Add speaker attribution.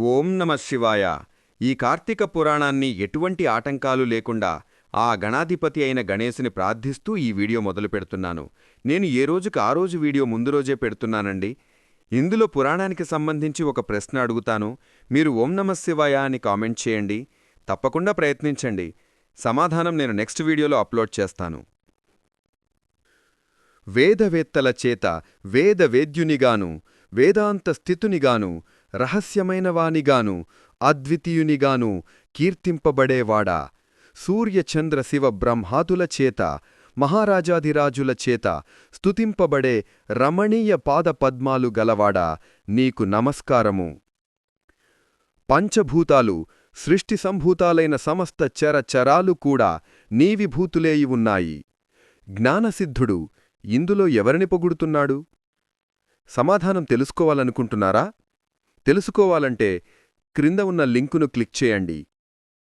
Speaker 1: ఓం నమ శివాయ. ఈ కార్తీక పురాణాన్ని ఎటువంటి ఆటంకాలు లేకుండా ఆ గణాధిపతి అయిన గణేశుని ప్రార్థిస్తూ ఈ వీడియో మొదలు పెడుతున్నాను. నేను ఏ రోజుకి ఆ రోజు వీడియో ముందు రోజే పెడుతున్నానండి? ఇందులో పురాణానికి సంబంధించి ఒక ప్రశ్న అడుగుతాను. మీరు ఓం నమ శివాయ అని కామెంట్ చేయండి. తప్పకుండా ప్రయత్నించండి. సమాధానం నేను నెక్స్ట్ వీడియోలో అప్లోడ్ చేస్తాను. వేదవేత్తల చేత వేదవేద్యునిగాను వేదాంత స్థితునిగాను రహస్యమైనవానిగాను అద్వితీయునిగాను కీర్తింపబడేవాడా? సూర్యచంద్ర శివ బ్రహ్మాతుల చేత మహారాజాధిరాజుల చేత స్తుతింపబడే రమణీయ పాదపద్మాలు గలవాడా? నీకు నమస్కారము. పంచభూతాలు సృష్టి సంభూతాలైన సమస్త చరచరాలు కూడా నీవిభూతులేయి ఉన్నాయి. జ్ఞానసిద్ధుడు ఇందులో ఎవరిని పొగుడుతున్నాడు? సమాధానం తెలుసుకోవాలనుకుంటున్నారా? తెలుసుకోవాలంటే క్రింద ఉన్న లింకును క్లిక్ చేయండి.